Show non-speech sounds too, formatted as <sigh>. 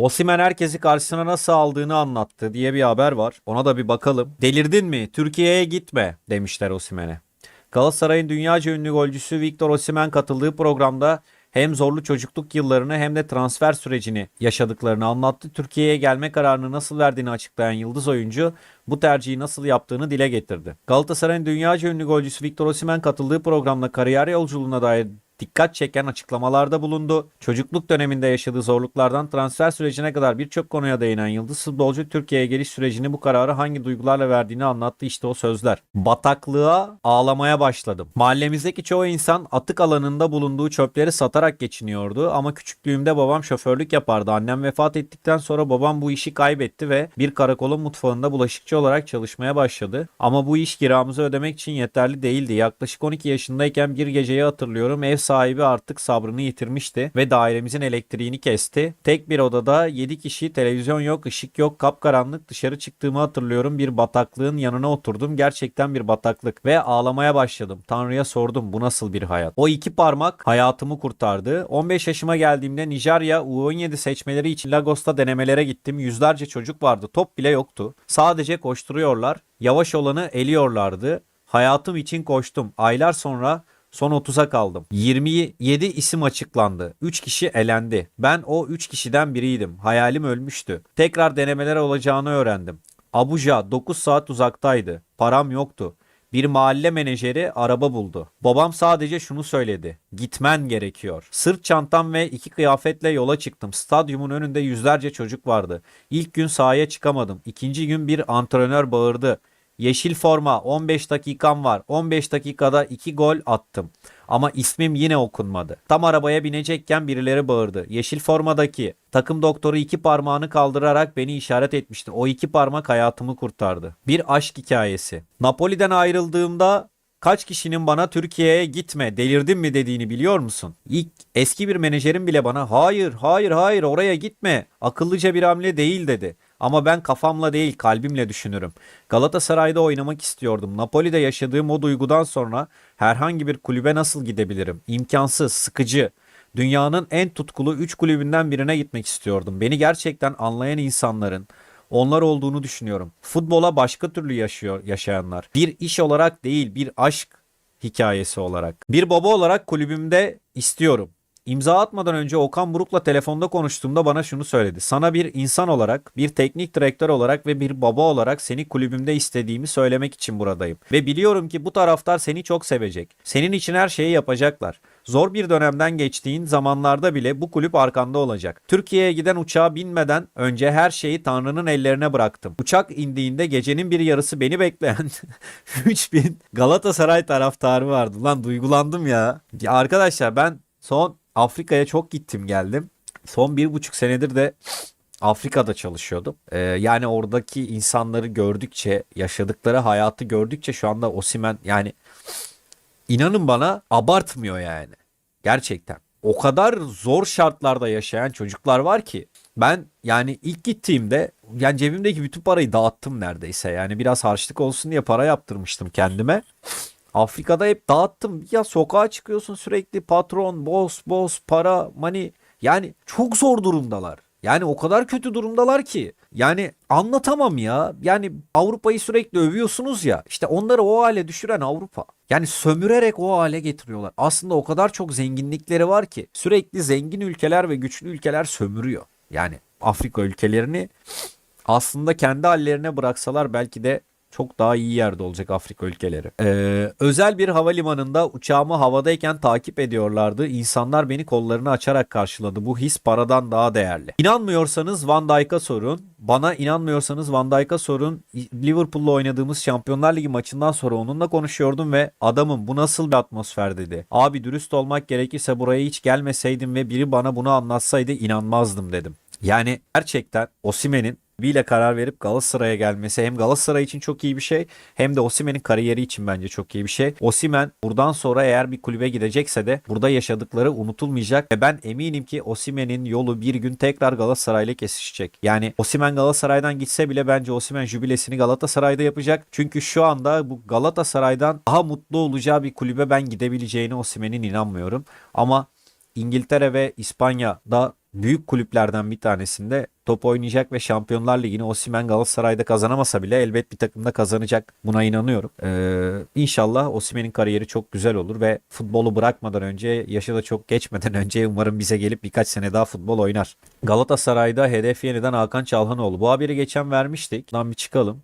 Osimen herkesi karşısına nasıl aldığını anlattı diye bir haber var. Ona da bir bakalım. Delirdin mi? Türkiye'ye gitme demişler Osimen'e. Galatasaray'ın dünyaca ünlü golcüsü Victor Osimhen katıldığı programda hem zorlu çocukluk yıllarını hem de transfer sürecini yaşadıklarını anlattı. Türkiye'ye gelme kararını nasıl verdiğini açıklayan yıldız oyuncu bu tercihi nasıl yaptığını dile getirdi. Galatasaray'ın dünyaca ünlü golcüsü Victor Osimhen katıldığı programda kariyer yolculuğuna dair dikkat çeken açıklamalarda bulundu. Çocukluk döneminde yaşadığı zorluklardan transfer sürecine kadar birçok konuya değinen Yıldız futbolcu Türkiye'ye geliş sürecini bu kararı hangi duygularla verdiğini anlattı işte o sözler. Bataklığa ağlamaya başladım. Mahallemizdeki çoğu insan atık alanında bulunduğu çöpleri satarak geçiniyordu ama küçüklüğümde babam şoförlük yapardı. Annem vefat ettikten sonra babam bu işi kaybetti ve bir karakolun mutfağında bulaşıkçı olarak çalışmaya başladı. Ama bu iş kiramızı ödemek için yeterli değildi. Yaklaşık 12 yaşındayken bir geceyi hatırlıyorum. Ev sahibi artık sabrını yitirmişti ve dairemizin elektriğini kesti. Tek bir odada 7 kişi, televizyon yok, ışık yok, kapkaranlık. Dışarı çıktığımı hatırlıyorum. Bir bataklığın yanına oturdum. Gerçekten bir bataklık ve ağlamaya başladım. Tanrı'ya sordum bu nasıl bir hayat? O iki parmak hayatımı kurtardı. 15 yaşıma geldiğimde Nijerya U17 seçmeleri için Lagos'ta denemelere gittim. Yüzlerce çocuk vardı. Top bile yoktu. Sadece koşturuyorlar. Yavaş olanı eliyorlardı. Hayatım için koştum. Aylar sonra Son 30'a kaldım. 27 isim açıklandı. 3 kişi elendi. Ben o 3 kişiden biriydim. Hayalim ölmüştü. Tekrar denemeler olacağını öğrendim. Abuja 9 saat uzaktaydı. Param yoktu. Bir mahalle menajeri araba buldu. Babam sadece şunu söyledi. Gitmen gerekiyor. Sırt çantam ve iki kıyafetle yola çıktım. Stadyumun önünde yüzlerce çocuk vardı. İlk gün sahaya çıkamadım. İkinci gün bir antrenör bağırdı. Yeşil forma 15 dakikam var. 15 dakikada 2 gol attım. Ama ismim yine okunmadı. Tam arabaya binecekken birileri bağırdı. Yeşil formadaki takım doktoru iki parmağını kaldırarak beni işaret etmişti. O iki parmak hayatımı kurtardı. Bir aşk hikayesi. Napoli'den ayrıldığımda kaç kişinin bana Türkiye'ye gitme delirdin mi dediğini biliyor musun? İlk eski bir menajerim bile bana hayır hayır hayır oraya gitme akıllıca bir hamle değil dedi. Ama ben kafamla değil kalbimle düşünürüm. Galatasaray'da oynamak istiyordum. Napoli'de yaşadığım o duygudan sonra herhangi bir kulübe nasıl gidebilirim? İmkansız, sıkıcı. Dünyanın en tutkulu 3 kulübünden birine gitmek istiyordum. Beni gerçekten anlayan insanların onlar olduğunu düşünüyorum. Futbola başka türlü yaşıyor yaşayanlar. Bir iş olarak değil, bir aşk hikayesi olarak. Bir baba olarak kulübümde istiyorum. İmza atmadan önce Okan Buruk'la telefonda konuştuğumda bana şunu söyledi. Sana bir insan olarak, bir teknik direktör olarak ve bir baba olarak seni kulübümde istediğimi söylemek için buradayım. Ve biliyorum ki bu taraftar seni çok sevecek. Senin için her şeyi yapacaklar. Zor bir dönemden geçtiğin zamanlarda bile bu kulüp arkanda olacak. Türkiye'ye giden uçağa binmeden önce her şeyi Tanrı'nın ellerine bıraktım. Uçak indiğinde gecenin bir yarısı beni bekleyen <laughs> 3000 Galatasaray taraftarı vardı. Lan duygulandım ya. ya arkadaşlar ben son Afrika'ya çok gittim geldim. Son bir buçuk senedir de Afrika'da çalışıyordum. Ee, yani oradaki insanları gördükçe, yaşadıkları hayatı gördükçe şu anda Osimen yani inanın bana abartmıyor yani. Gerçekten. O kadar zor şartlarda yaşayan çocuklar var ki ben yani ilk gittiğimde yani cebimdeki bütün parayı dağıttım neredeyse. Yani biraz harçlık olsun diye para yaptırmıştım kendime. Afrika'da hep dağıttım. Ya sokağa çıkıyorsun sürekli patron, boss, boss, para, money. Yani çok zor durumdalar. Yani o kadar kötü durumdalar ki. Yani anlatamam ya. Yani Avrupa'yı sürekli övüyorsunuz ya. İşte onları o hale düşüren Avrupa. Yani sömürerek o hale getiriyorlar. Aslında o kadar çok zenginlikleri var ki. Sürekli zengin ülkeler ve güçlü ülkeler sömürüyor. Yani Afrika ülkelerini aslında kendi hallerine bıraksalar belki de çok daha iyi yerde olacak Afrika ülkeleri. Ee, özel bir havalimanında uçağımı havadayken takip ediyorlardı. İnsanlar beni kollarını açarak karşıladı. Bu his paradan daha değerli. İnanmıyorsanız Van Dijk'a sorun. Bana inanmıyorsanız Van Dijk'a sorun. Liverpool'la oynadığımız Şampiyonlar Ligi maçından sonra onunla konuşuyordum ve adamım bu nasıl bir atmosfer dedi. Abi dürüst olmak gerekirse buraya hiç gelmeseydim ve biri bana bunu anlatsaydı inanmazdım dedim. Yani gerçekten Osimen'in ile karar verip Galatasaray'a gelmesi hem Galatasaray için çok iyi bir şey hem de Osimen'in kariyeri için bence çok iyi bir şey. Osimen buradan sonra eğer bir kulübe gidecekse de burada yaşadıkları unutulmayacak ve ben eminim ki Osimen'in yolu bir gün tekrar Galatasaray'la kesişecek. Yani Osimen Galatasaray'dan gitse bile bence Osimen jübilesini Galatasaray'da yapacak. Çünkü şu anda bu Galatasaray'dan daha mutlu olacağı bir kulübe ben gidebileceğini Osimen'in inanmıyorum. Ama İngiltere ve İspanya'da büyük kulüplerden bir tanesinde top oynayacak ve Şampiyonlar Ligi'ni Osimhen Galatasaray'da kazanamasa bile elbet bir takımda kazanacak. Buna inanıyorum. Ee, inşallah Osimhen'in kariyeri çok güzel olur ve futbolu bırakmadan önce, yaşı da çok geçmeden önce umarım bize gelip birkaç sene daha futbol oynar. Galatasaray'da hedef yeniden Hakan Çalhanoğlu. Bu haberi geçen vermiştik. Lan bir çıkalım.